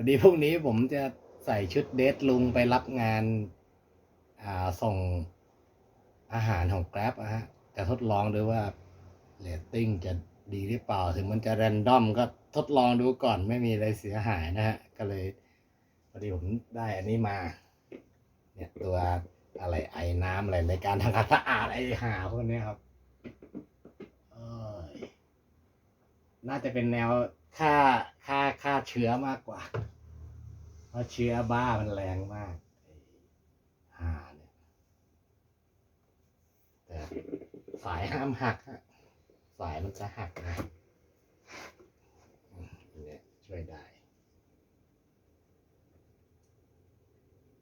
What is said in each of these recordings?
วันนี้พรุ่งนี้ผมจะใส่ชุดเดทลุงไปรับงานอ่าส่งอาหารของ Grab อะฮะจะทดลองดูว่าเรตติ้งจะดีหรือเปล่า ถึงมันจะแรนดอมก็ทดลองดูก่อนไม่มีอะไรเสียหายนะฮะ ก็เลยพอดีผมได้อันนี้มา เนี่ยตัวอะไรไอ้น้ำอะไรในการทำความสะอาดไอ้หาพวกนี้ครับเอ้ยน่าจะเป็นแนว ฆ่าฆ่าฆ่าเชื้อมากกว่า เพราะเชื้อบ้ามันแรงมากหาเนี่ยแต่สายห้ามหักสายมันจะหักนะเนี่ยช่วยได้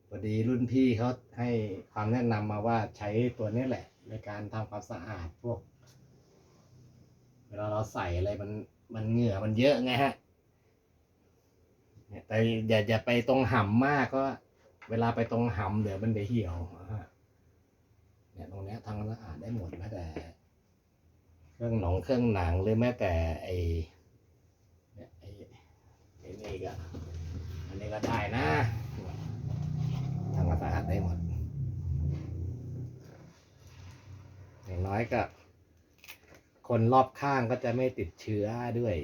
พอดีรุ่นพี่เขาให้ความแนะนำมาว่าใช้ตัวนี้แหละ ในการทำความสะอาดพวก เวลาเราใส่อะไรมัน มันเหงื่อมันเยอะไงฮะแต่อย่าอย่าไปตรงห่ำมากก็ เวลาไปตรงห่ำเดี๋ยวมันเดี๋ยวเหี่ยวเนี่ยตรงนี้ทำความสะอาดได้หมดแม้แต่ เครื่องหนองเครื่องหนังหรือแม้แต่ไอเนี่ยไอไอ้นี่ก็อันนี้ก็ได้นะทำความสะอาดได้หมดอย่างน้อยก็ คนรอบข้างก็จะไม่ติดเชื้อด้วย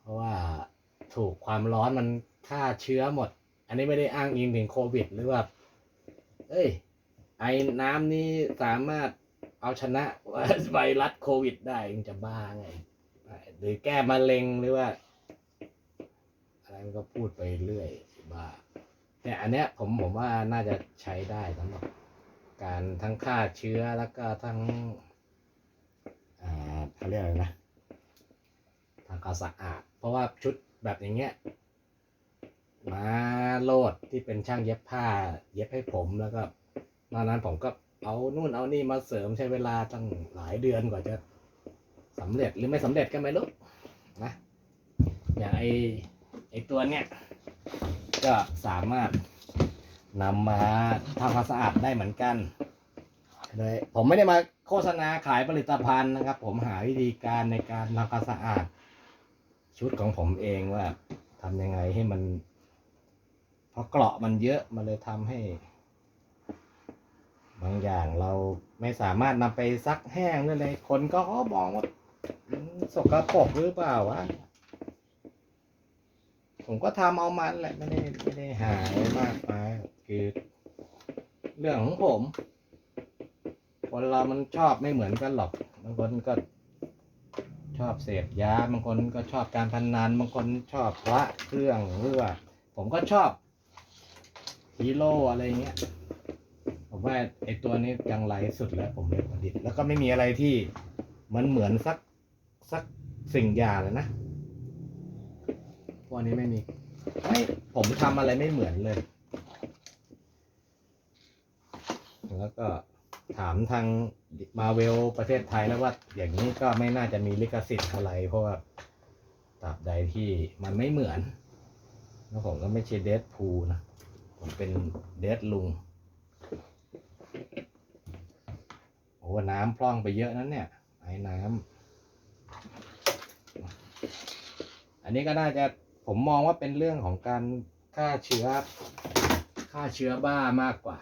เพราะว่าถูกความร้อนมันฆ่าเชื้อหมด อันนี้ไม่ได้อ้างอิงถึงโควิด หรือว่า เอ้ย ไอ้น้ำนี้สามารถเอาชนะไวรัสโควิดได้ยังจะบ้าไง หรือแก้มะเร็งหรือว่า อะไรมันก็พูดไปเรื่อยบ้าเนี่ยอันเนี้ยผมผมว่าน่าจะใช้ได้สำหรับการทั้งฆ่าเชื้อแล้วก็ทั้ง เขาเรียกอะไรนะทำความสะอาด เพราะว่าชุดแบบอย่างเงี้ยมาโลดที่เป็นช่างเย็บผ้า เย็บให้ผมแล้วก็ตอนนั้นผมก็เอานู่นเอานี่มาเสริมใช้เวลาตั้งหลายเดือนกว่าจะสำเร็จหรือไม่สำเร็จก็ไม่รู้นะอย่างไอไอตัวเนี้ยก็สามารถนำมาทำความสะอาดได้เหมือนกันเลยผมไม่ได้มา โฆษณาขายผลิตภัณฑ์นะครับ ผมหาวิธีการในการทำความสะอาด ชุดของผมเองว่าทำยังไงให้มัน เพราะเกราะมันเยอะมันเลยทำให้ บางอย่างเราไม่สามารถนำไปซักแห้งหรืออะไรคนก็มองว่าสกปรกหรือเปล่าวะผมก็ทำเอามันแหละไม่ได้ไม่ได้หายมากมายคือเรื่องของผม คนเรามันชอบไม่เหมือนกันหรอกบางคนก็ชอบเสพยาบางคนก็ชอบการพนนันบางคนชอบพระเครื่องหรือว่าผมก็ชอบฮีโร่อะไรเงี้ยผมว่าไอตัวนี้จังไรสุดแล้วผมเลยประดิษฐ์แล้วก็ไม่มีอะไรที่มันเหมือนสักสักสิ่งอย่างเลยนะพวกนี้ไม่มีไม่ผมทำอะไรไม่เหมือนเลย แล้วก็ ถามทางมาเวลประเทศไทยแล้วว่าอย่างนี้ก็ไม่น่าจะมีลิขสิทธิ์อะไร เพราะว่าตราบใดที่มันไม่เหมือน แล้วผมก็ไม่ใช่เดดพูนะ ผมเป็นเดดลุงโอ้น้ำพร่องไปเยอะนั้นเนี่ยไอ้น้ำอันนี้ก็น่าจะผมมองว่าเป็นเรื่องของการฆ่าเชื้อฆ่าเชื้อบ้ามากกว่า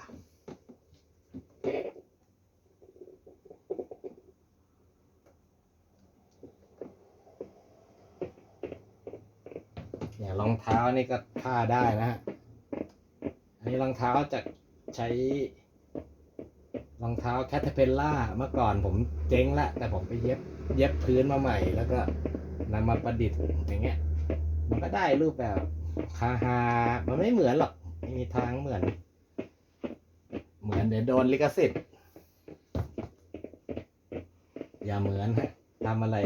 รองเท้านี่ก็ฆ่าได้นะฮะ อันนี้รองเท้าจะใช้ รองเท้าแคทเ e ลล่าเมื่อก่อนผมเจ๊งละ แต่ผมไปเย็บ เย็บพื้นมาใหม่ แล้วก็นำมาประดิษฐ์อย่างเงี้ย มันก็ได้รูปแบบคาฮามันไม่เหมือนหรอกไม่มีทางเหมือน เหมือนเดี๋ยวโดนลิขสิทธิ์อย่าเหมือนฮะทำอะไร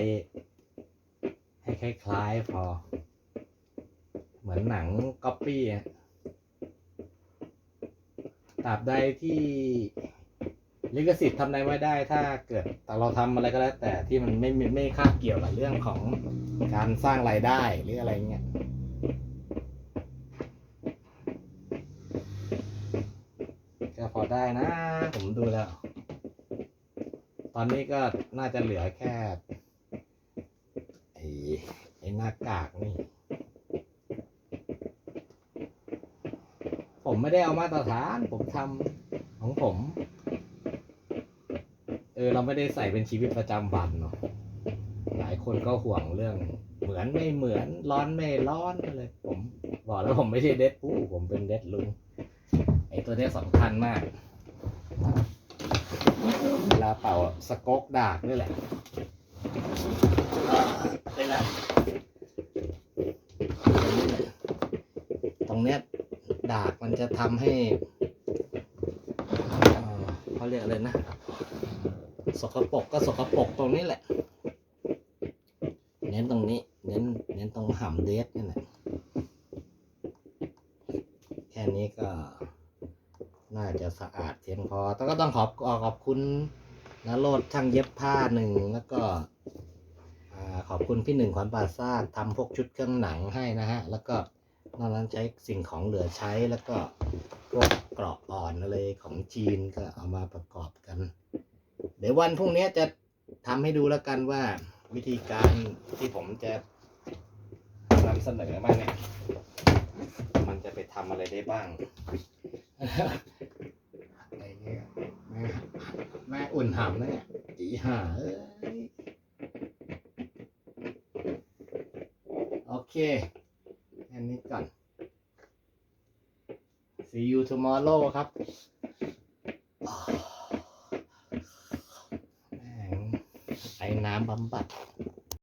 ให้คล้ายๆพอ มือนหนังก๊อปปี้อะตราบใดที่ลิขสิทธิ์ทำอะไรไม่ได้ ถ้าเกิดแต่เราทำอะไรก็แล้ว แต่ที่มันไม่ไม่ไม่คาบเกี่ยวกับเรื่องของการสร้างรายได้หรืออะไรเงี้ยก็พอได้นะ ผมดูแล้ว ตอนนี้ก็น่าจะเหลือแค่ไอ้ไอ้หน้ากากนี่ ผมไม่ได้เอามาตรฐาน ผมทำของผม เออ เราไม่ได้ใส่เป็นชีวิตประจำวันเนาะหลายคนก็ห่วงเรื่อง เหมือนไม่เหมือนร้อนไม่ร้อนอะไรผมบอกแล้วผมไม่ใช่เด็ดผู้ผมเป็นเด็ดลุงไอตัวนี้สำคัญมากเวลาเป่าสก๊อกดากนี่แหละได้แล้วตรงเนี้ยดากมัน จะทำให้เขาเรียกอะไรนะ สกปรกก็สกปรกตรงนี้แหละ เน้นตรงนี้ เน้น เน้นตรงหำเดสนี่แหละ แค่นี้ก็น่าจะสะอาดเพียงพอแต่ก็ต้องขอบขอบคุณนะโรดช่างเย็บผ้าหนึ่งแล้วก็อขอบคุณพี่หนึ่งขวัญป่าซากทำพวกชุดเครื่องหนังให้นะฮะ แล้วก็ นอกนั้นใช้สิ่งของเหลือใช้แล้วก็พวกเกราะอ่อนอะไรของจีนก็เอามาประกอบกัน เดี๋ยววันพรุ่งนี้จะทำให้ดูแล้วกันว่าวิธีการที่ผมจะนำเสนอมาเนี่ย มันจะไปทำอะไรได้บ้างอะไรเงี้ยแม่แม่อุ่นหำนะเนี่ยอีห่าเอ้ยโอเค อันนี้ก่อน see you tomorrow ครับแม่งไอ้น้ำบำบัด